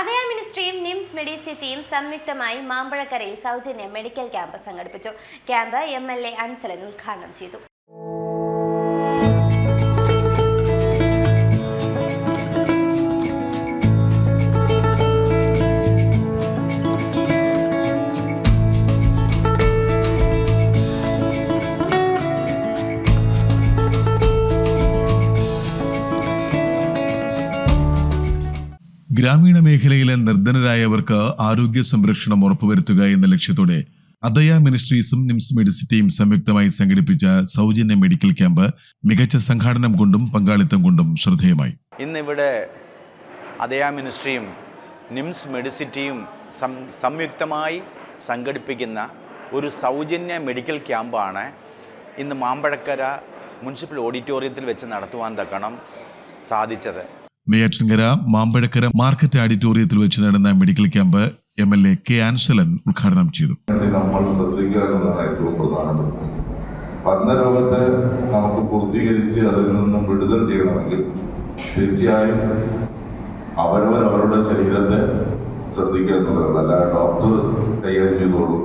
അതേ മിനിസ്ട്രിയും നിംസ് മെഡിസിറ്റിയും സംയുക്തമായി മാമ്പഴക്കരയിൽ സൗജന്യ മെഡിക്കൽ ക്യാമ്പ് സംഘടിപ്പിച്ചു. Camp M L A Ansalan ഉദ്ഘാടനം ചെയ്തു. ഗ്രാമീണ മേഖലയിലെ നിർധനരായവർക്ക് ആരോഗ്യ സംരക്ഷണം ഉറപ്പുവരുത്തുക എന്ന ലക്ഷ്യത്തോടെ അദയ മിനിസ്ട്രീസും നിംസ് മെഡിസിറ്റിയും സംയുക്തമായി സംഘടിപ്പിച്ച സൗജന്യ മെഡിക്കൽ ക്യാമ്പ് മികച്ച സംഘാടനം കൊണ്ടും പങ്കാളിത്തം കൊണ്ടും ശ്രദ്ധേയമായി. ഇന്നിവിടെ അതയ മിനിസ്ട്രിയും നിംസ് മെഡിസിറ്റിയും സംയുക്തമായി സംഘടിപ്പിക്കുന്ന ഒരു സൗജന്യ മെഡിക്കൽ ക്യാമ്പാണ് ഇന്ന് മാമ്പഴക്കര മുനിസിപ്പൽ ഓഡിറ്റോറിയത്തിൽ വെച്ച് നടത്തുവാൻ തക്കണം സാധിച്ചത്. നെയ്യാറ്റിൻകര മാമ്പഴക്കര മാർക്കറ്റ് ഓഡിറ്റോറിയത്തിൽ വെച്ച് നടന്ന medical camp M L A K Ansalan ഉദ്ഘാടനം ചെയ്തു. നമ്മൾ ശ്രദ്ധിക്കുക എന്നതാണ് നമുക്ക് പൂർത്തീകരിച്ച് അതിൽ നിന്നും വിടുതൽ ചെയ്യണമെങ്കിൽ തീർച്ചയായും അവരവർ അവരുടെ ശരീരത്തെ ശ്രദ്ധിക്കുക എന്നുള്ളതാണ്. അല്ലാതെ ഡോക്ടർ കൈകാര്യം ചെയ്തോളൂ.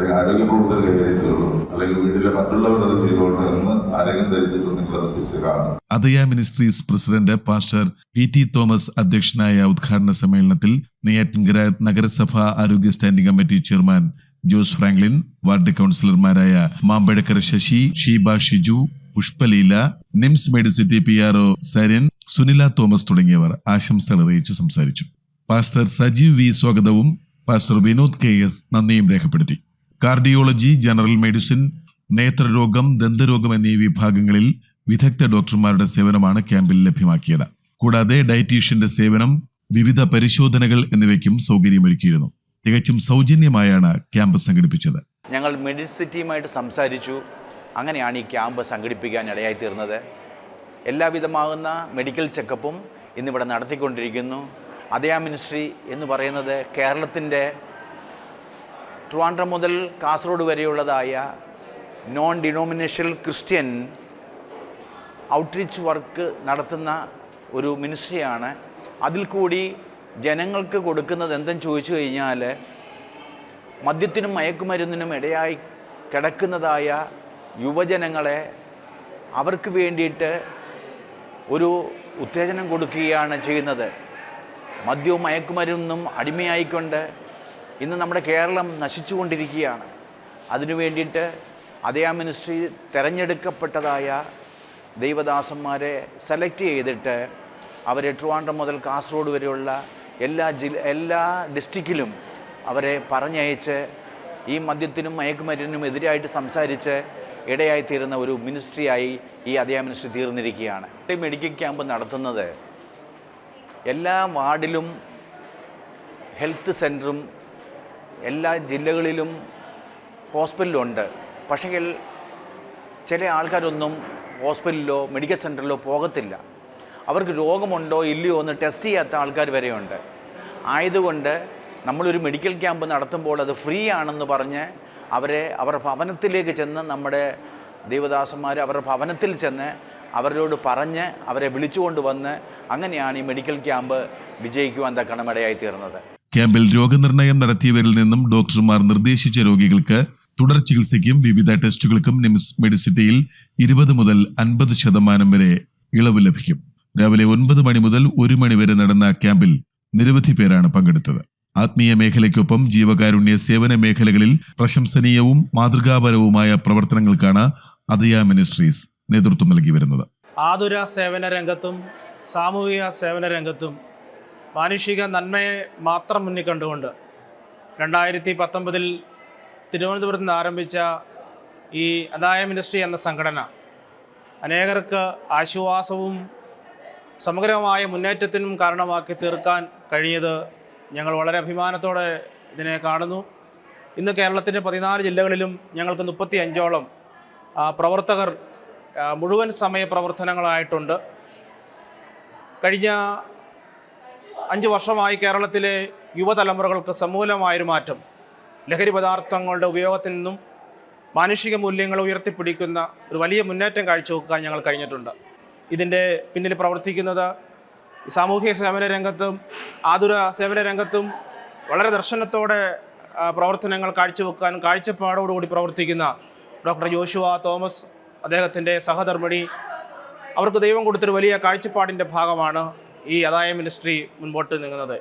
അല്ലെങ്കിൽ ആരോഗ്യ പ്രവർത്തകർ കൈകാര്യത്തിലുള്ളൂ അല്ലെങ്കിൽ വീട്ടിലെ മറ്റുള്ളവർ അത് ചെയ്തോളൂ എന്ന് ആരെങ്കിലും ധരിച്ചിട്ടുണ്ടെങ്കിൽ അത് പിശകാണ് അതയ ministries president pastor P T Thomas അധ്യക്ഷനായ ഉദ്ഘാടന സമ്മേളനത്തിൽ നെയ്യാറ്റിൻകര നഗരസഭാ ആരോഗ്യ standing committee chairman Jose Franklin ward കൗൺസിലർമാരായ Mambazhakkara Sasi Sheeba Shiju Pushpaleela NIMS Medicity P R O Sarin Sunila Thomas തുടങ്ങിയവർ ആശംസകൾ അറിയിച്ചു സംസാരിച്ചു. പാസ്റ്റർ സജീവ് വി സ്വാഗതവും പാസ്റ്റർ വിനോദ് കെ എസ് നന്ദിയും രേഖപ്പെടുത്തി. കാർഡിയോളജി ജനറൽ മെഡിസിൻ നേത്രരോഗം ദന്തരോഗം എന്നീ വിഭാഗങ്ങളിൽ വിദഗ്ധ ഡോക്ടർമാരുടെ സേവനമാണ് ക്യാമ്പിൽ ലഭ്യമാക്കിയത്. കൂടാതെ ഡയറ്റീഷ്യന്റെ സേവനം വിവിധ പരിശോധനകൾ എന്നിവയ്ക്കും സൗകര്യമൊരുക്കിയിരുന്നു. തികച്ചും സൗജന്യമായാണ് ക്യാമ്പ് സംഘടിപ്പിച്ചത്. ഞങ്ങൾ മെഡിസിറ്റിയുമായിട്ട് സംസാരിച്ചു. അങ്ങനെയാണ് ഈ ക്യാമ്പ് സംഘടിപ്പിക്കാൻ ഇടയായി തീർന്നത് എല്ലാവിധമാകുന്ന മെഡിക്കൽ ചെക്കപ്പും ഇന്നിവിടെ നടത്തിക്കൊണ്ടിരിക്കുന്നു. അതേ മിനിസ്ട്രി എന്ന് പറയുന്നത് കേരളത്തിന്റെ ട്രിവാൻഡ്രം മുതൽ Kasaragod വരെയുള്ളതായ non denominational Christian outreach work നടത്തുന്ന ഒരു മിനിസ്ട്രിയാണ് അതിൽ കൂടി ജനങ്ങൾക്ക് കൊടുക്കുന്നത് എന്തെന്ന് ചോദിച്ചു കഴിഞ്ഞാൽ മദ്യത്തിനും മയക്കുമരുന്നിനും ഇടയായി കിടക്കുന്നതായ യുവജനങ്ങളെ അവർക്ക് വേണ്ടിയിട്ട് ഒരു ഉത്തേജനം കൊടുക്കുകയാണ് ചെയ്യുന്നത്. മദ്യവും മയക്കുമരുന്നും അടിമയായിക്കൊണ്ട് ഇന്ന് നമ്മുടെ കേരളം നശിച്ചുകൊണ്ടിരിക്കുകയാണ്. അതിനു വേണ്ടിയിട്ട് അതേ മിനിസ്ട്രി തിരഞ്ഞെടുക്കപ്പെട്ടതായ ദൈവദാസന്മാരെ സെലക്ട് ചെയ്തിട്ട് അവരെ ട്രിവാൻഡ്രം മുതൽ കാസർഗോഡ് വരെയുള്ള എല്ലാ ജില്ല എല്ലാ ഡിസ്ട്രിക്റ്റിലും അവരെ പറഞ്ഞയച്ച് ഈ മദ്യത്തിനും മയക്കുമരുന്നിനും എതിരായിട്ട് സംസാരിച്ച് ഇടയായിത്തീരുന്ന ഒരു മിനിസ്ട്രിയായി ഈ അതേ മിനിസ്ട്രി തീർന്നിരിക്കുകയാണ്. ഈ മെഡിക്കൽ ക്യാമ്പ് നടത്തുന്നത് എല്ലാ വാർഡിലും ഹെൽത്ത് സെന്ററും എല്ലാ ജില്ലകളിലും ഹോസ്പിറ്റലുണ്ട്. പക്ഷേ ചില ആൾക്കാരൊന്നും ഹോസ്പിറ്റലിലോ മെഡിക്കൽ സെന്ററിലോ പോകത്തില്ല. അവർക്ക് രോഗമുണ്ടോ ഇല്ലയോ എന്ന് ടെസ്റ്റ് ചെയ്യാത്ത ആൾക്കാർ വരെയുണ്ട്. ആയതുകൊണ്ട് നമ്മളൊരു മെഡിക്കൽ ക്യാമ്പ് നടത്തുമ്പോൾ അത് ഫ്രീ ആണെന്ന് പറഞ്ഞ് അവരെ അവരുടെ ഭവനത്തിലേക്ക് ചെന്ന് നമ്മുടെ ദേവദാസന്മാർ അവരുടെ ഭവനത്തിൽ ചെന്ന് അവരോട് പറഞ്ഞ് അവരെ വിളിച്ചുകൊണ്ട് വന്ന് അങ്ങനെയാണ് ഈ മെഡിക്കൽ ക്യാമ്പ് വിജയിക്കുവാൻ തക്കണം ഇടയായി തീർന്നത്. ക്യാമ്പിൽ രോഗനിർണയം നടത്തിയവരിൽ നിന്നും ഡോക്ടർമാർ നിർദ്ദേശിച്ച രോഗികൾക്ക് തുടർ ചികിത്സയ്ക്കും വിവിധ ടെസ്റ്റുകൾക്കും നിംസ് മെഡിസിറ്റിയിൽ ഇരുപത് മുതൽ അൻപത് ശതമാനം വരെ ഇളവ് ലഭിക്കും. രാവിലെ ഒൻപത് മണി മുതൽ ഒരു മണി വരെ നടന്ന ക്യാമ്പിൽ നിരവധി പേരാണ് പങ്കെടുത്തത്. ആത്മീയ മേഖലയ്ക്കൊപ്പം ജീവകാരുണ്യ സേവന മേഖലകളിൽ പ്രശംസനീയവും മാതൃകാപരവുമായ പ്രവർത്തനങ്ങൾക്കാണ് അതയ മിനിസ്ട്രീസ് നേതൃത്വം നൽകി വരുന്നത്. ആതുര സേവന രംഗത്തും സാമൂഹിക സേവന രംഗത്തും മാനുഷിക നന്മയെ മാത്രം മുന്നിൽ കണ്ടുകൊണ്ട് രണ്ടായിരത്തി പത്തൊമ്പതിൽ തിരുവനന്തപുരത്ത് നിന്ന് ആരംഭിച്ച ഈ അദായ മിനിസ്ട്രി എന്ന സംഘടന അനേകർക്ക് ആശ്വാസവും സമഗ്രമായ മുന്നേറ്റത്തിനും കാരണമാക്കി തീർക്കാൻ കഴിഞ്ഞത് ഞങ്ങൾ വളരെ അഭിമാനത്തോടെ ഇതിനെ കാണുന്നു. ഇന്ന് കേരളത്തിന്റെ പതിനാല് ജില്ലകളിലും ഞങ്ങൾക്ക് മുപ്പത്തി അഞ്ചോളം പ്രവർത്തകർ മുഴുവൻ സമയ പ്രവർത്തനങ്ങളായിട്ടുണ്ട് കഴിഞ്ഞ അഞ്ച് വർഷമായി കേരളത്തിലെ യുവതലമുറകൾക്ക് സമൂലമായൊരു മാറ്റം. ലഹരി പദാർത്ഥങ്ങളുടെ ഉപയോഗത്തിൽ നിന്നും മാനുഷിക മൂല്യങ്ങൾ ഉയർത്തിപ്പിടിക്കുന്ന ഒരു വലിയ മുന്നേറ്റം കാഴ്ചവെക്കാൻ ഞങ്ങൾ കഴിഞ്ഞിട്ടുണ്ട്. ഇതിന്റെ പിന്നിൽ പ്രവർത്തിക്കുന്നത് സാമൂഹിക സേവന രംഗത്തും ആതുര സേവന രംഗത്തും വളരെ ദർശനത്തോടെ പ്രവർത്തനങ്ങൾ കാഴ്ചവെക്കാൻ കാഴ്ചപ്പാടോടുകൂടി പ്രവർത്തിക്കുന്ന ഡോക്ടർ ജോഷുവ തോമസ് അദ്ദേഹത്തിന്റെ സഹധർമ്മിണി. അവർക്ക് ദൈവം കൊടുത്തൊരു വലിയ കാഴ്ചപ്പാടിന്റെ ഭാഗമാണ് ഈ ആദായ മിനിസ്ട്രി മുൻപോട്ട് നീങ്ങുന്നത്.